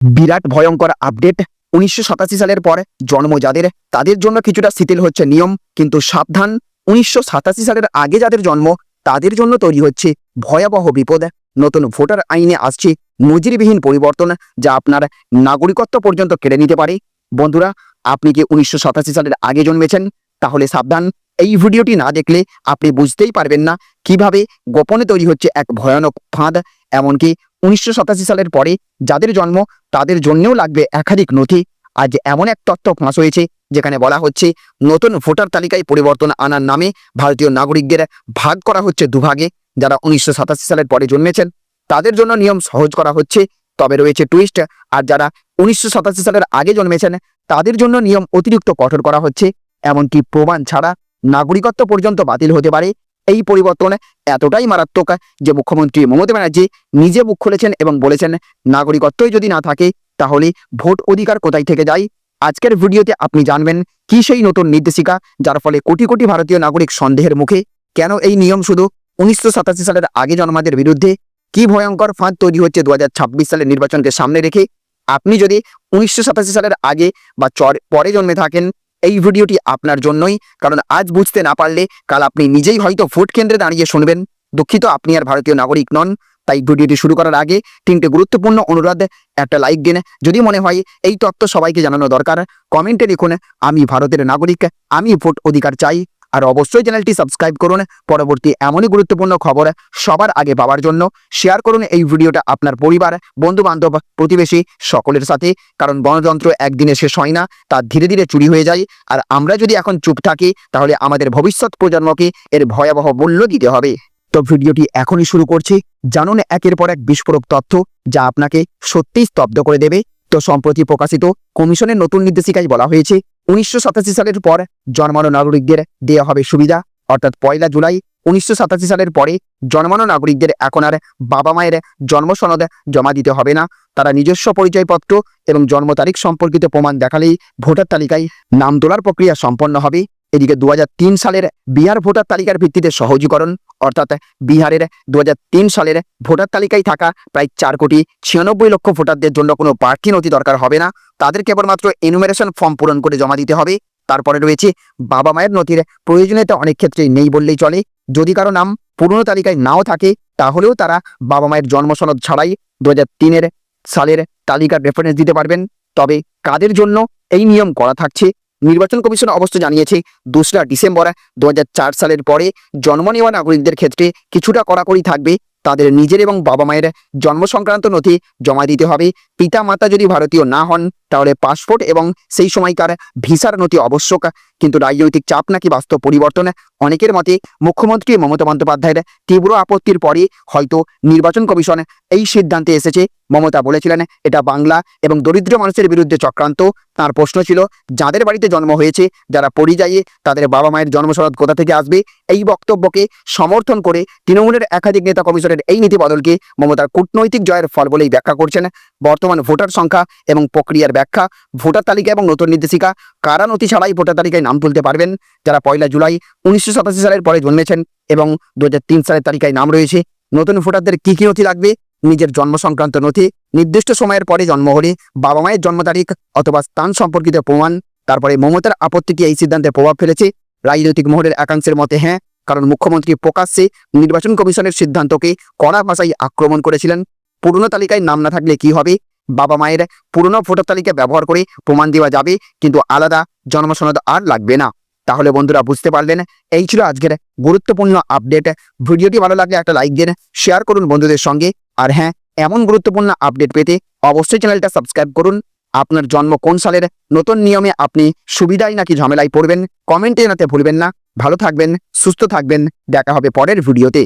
বিরাট ভয়ঙ্কর আপডেট উনিশশো সাতাশি সালের পর জন্ম যাদের। তাদের জন্য কিছুটা শিথিল হচ্ছে নিয়ম, কিন্তু সাবধান, উনিশশো সাতাশি সালের আগে যাদের জন্ম, তাদের জন্য তৈরি হচ্ছে ভয়াবহ বিপদ। নতুন ভোটার আইনে আসছে নজিরবিহীন পরিবর্তন, যা আপনার নাগরিকত্ব পর্যন্ত কেড়ে নিতে পারে। বন্ধুরা, আপনি কি উনিশশো সাতাশি সালের আগে জন্মেছেন? তাহলে সাবধান, এই ভিডিওটি না দেখলে আপনি বুঝতেই পারবেন না কীভাবে গোপনে তৈরি হচ্ছে এক ভয়ানক ফাঁদ। এমনকি উনিশশো সাতাশি সালের পরে যাদের জন্ম, তাদের জন্যও লাগবে একাধিক নথি। আজ এমন এক তথ্য ফাঁস হয়েছে, যেখানে বলা হচ্ছে, নতুন ভোটার তালিকায় পরিবর্তন আনার নামে ভারতীয় নাগরিকদের ভাগ করা হচ্ছে দুভাগে। যারা উনিশশো সাতাশি সালের পরে জন্মেছেন, তাদের জন্য নিয়ম সহজ করা হচ্ছে। তবে রয়েছে টুইস্ট আর যারা উনিশশো সাতাশি সালের আগে জন্মেছেন, তাদের জন্য নিয়ম অতিরিক্ত কঠোর করা হচ্ছে। এমনকি প্রমাণ ছাড়া নাগরিকত্ব পর্যন্ত বাতিল হতে পারে। এই পরিবর্তন এতটাই মারাত্মক যে মুখ্যমন্ত্রী মমতা ব্যানার্জি নিজে মুখ খুলেছেন এবং বলেছেন, নাগরিকত্বই যদি না থাকে, তাহলে ভোট অধিকার কোথায় থেকে যায়? আজকের ভিডিওতে আপনি জানবেন, কি সেই নতুন নির্দেশিকা যার ফলে কোটি কোটি ভারতীয় নাগরিক সন্দেহের মুখে? কেন এই নিয়ম শুধু উনিশশো সাতাশি সালের আগে জন্মাদের বিরুদ্ধে? কি ভয়ঙ্কর ফাঁদ তৈরি হচ্ছে দু হাজার ছাব্বিশ সালের নির্বাচনকে সামনে রেখে? আপনি যদি উনিশশো সাতাশি সালের আগে বা চর, পরে জন্মে থাকেন এই ভিডিওটি আপনার জন্যই, কারণ আজ বুঝতে না পারলে কাল আপনি নিজেই হয়তো ভোট কেন্দ্রে দাঁড়িয়ে শুনবেন। দুঃখিত, আপনি আর ভারতীয় নাগরিক নন। তাই ভিডিওটি শুরু করার আগে তিনটে গুরুত্বপূর্ণ অনুরোধ, একটা লাইক দিন। যদি মনে হয় এই তত্ত্ব সবাইকে জানানো দরকার, কমেন্টে লিখুন, আমি ভারতের নাগরিক, আমি ভোট অধিকার চাই। আর অবশ্যই চ্যানেলটি সাবস্ক্রাইব করুন। পরবর্তী এমনই গুরুত্বপূর্ণ খবর সবার আগে পাওয়ার জন্য শেয়ার করুন এই ভিডিওটা আপনার পরিবার বন্ধু বান্ধব প্রতিবেশী সকলের সাথে। কারণ গণতন্ত্র একদিনে শেষ হয় না, তা ধীরে ধীরে চুরি হয়ে যায়। আর আমরা যদি এখন চুপ থাকি, তাহলে আমাদের ভবিষ্যৎ প্রজন্মকে এর ভয়াবহ মূল্য দিতে হবে। তো ভিডিওটি এখনই শুরু করছি। জানুন একের পর এক বিস্ফোরক তথ্য যা আপনাকে সত্যিই স্তব্ধ করে দেবে। তো সম্প্রতি প্রকাশিত কমিশনের নতুন নির্দেশিকায় বলা হয়েছে উনিশশো সাতাশি সালের পর জন্মানো নাগরিকদের দেওয়া হবে সুবিধা। অর্থাৎ পয়লা জুলাই উনিশশো সাতাশি সালের পরে জন্মানো নাগরিকদের এখন আর বাবা মায়ের জন্ম সনদ জমা দিতে হবে না। তারা নিজস্ব পরিচয়পত্র এবং জন্ম তারিখ সম্পর্কিত প্রমাণ দেখালেই ভোটার তালিকায় নাম তোলার প্রক্রিয়া সম্পন্ন হবে। এদিকে দু হাজার তিন সালের বিহার ভোটার তালিকার ভিত্তিতে সহজীকরণ, অর্থাৎ বিহারের দু হাজার তিন সালের ভোটার তালিকায় থাকা প্রায় চার কোটি ছিয়ানব্বই লক্ষ ভোটারদের জন্য কোনো প্রার্থী নথি দরকার হবে না। তাদের কেবলমাত্র এনুমেরেশন ফর্ম পূরণ করে জমা দিতে হবে। তারপরে রয়েছে বাবা মায়ের নথির প্রয়োজনীয়তা অনেক ক্ষেত্রেই নেই বললেই চলে। যদি কারও নাম পুরনো তালিকায় নাও থাকে, তাহলেও তারা বাবা মায়ের জন্ম সনদ ছাড়াই দু তিনের সালের তালিকার রেফারেন্স দিতে পারবেন। তবে কাদের জন্য এই নিয়ম করা থাকছে? নির্বাচন কমিশন অবশ্য জানিয়েছে, দোসরা ডিসেম্বর দু হাজার চার সালের পরে জন্ম নেওয়া নাগরিকদের ক্ষেত্রে কিছুটা কড়াকড়ি থাকবে। তাদের নিজের এবং বাবা মায়ের জন্ম সংক্রান্ত নথি জমা দিতে হবে। পিতা মাতা যদি ভারতীয় না হন, তাহলে পাসপোর্ট এবং সেই সময়কার ভিসার নথি আবশ্যক। কিন্তু রাজনৈতিক চাপ নাকি বাস্তব পরিবর্তন? অনেকের মতে, মুখ্যমন্ত্রী মমতা বন্দ্যোপাধ্যায়ের তীব্র আপত্তির পরে হয়তো নির্বাচন কমিশন এই সিদ্ধান্তে এসেছে। মমতা বলেছিলেন, এটা বাংলা এবং দরিদ্র মানুষের বিরুদ্ধে চক্রান্ত। তার প্রশ্ন ছিল, যাদের বাড়িতে জন্ম হয়েছে, যারা পরিযায়ী, তাদের বাবা মায়ের জন্মসনদ কোথা থেকে আসবে? এই বক্তব্যকে সমর্থন করে তৃণমূলের একাধিক নেতা কমিশনের এই নীতি বদলকে মমতার কূটনৈতিক জয়ের ফল বলেই ব্যাখ্যা করছেন। বর্তমান ভোটার সংখ্যা এবং প্রক্রিয়ার ব্যাখ্যা, ভোটার তালিকা এবং নতুন নির্দেশিকা, কারা নথি ছাড়াই ভোটার তালিকায় নাম তুলতে পারবেন? যারা পয়লা জুলাই উনিশশো সাতাশি সালের পরে জন্মেছেন এবং দু হাজার তিন সালের তালিকায় নাম রয়েছে, নতুন ভোটারদের কি কি নথি লাগবে? নিজের জন্ম সংক্রান্ত নথি, নির্দিষ্ট সময়ের পরে জন্ম হলে বাবা মায়ের জন্ম তারিখ অথবা স্থান সম্পর্কিত প্রমাণ, তারপরে মমতার আপত্তিটি এই সিদ্ধান্তে প্রভাব ফেলেছে? রাজনৈতিক মহলের একাংশের মতে হ্যাঁ কারণ মুখ্যমন্ত্রী প্রকাশ্যে নির্বাচন কমিশনের সিদ্ধান্তকে কড়া ভাষায় আক্রমণ করেছিলেন। পুরনো তালিকায় নাম না থাকলে কি হবে? বাবা মায়ের পুরনো ভোটার তালিকা ব্যবহার করে প্রমাণ দেওয়া যাবে, কিন্তু আলাদা জন্মসনদ আর লাগবে না। তাহলে বন্ধুরা বুঝতে পারলেন, এই ছিল আজকের গুরুত্বপূর্ণ আপডেট। ভিডিওটি ভালো লাগলে একটা লাইক দিন, শেয়ার করুন বন্ধুদের সঙ্গে। আর হ্যাঁ এমন গুরুত্বপূর্ণ আপডেট পেতে অবশ্যই চ্যানেলটা সাবস্ক্রাইব করুন। আপনার জন্ম কোন সালের? নতুন নিয়মে আপনি সুবিধায় নাকি ঝামেলায় পড়বেন? কমেন্টে জানাতে ভুলবেন না। ভালো থাকবেন, সুস্থ থাকবেন। দেখা হবে পরের ভিডিওতে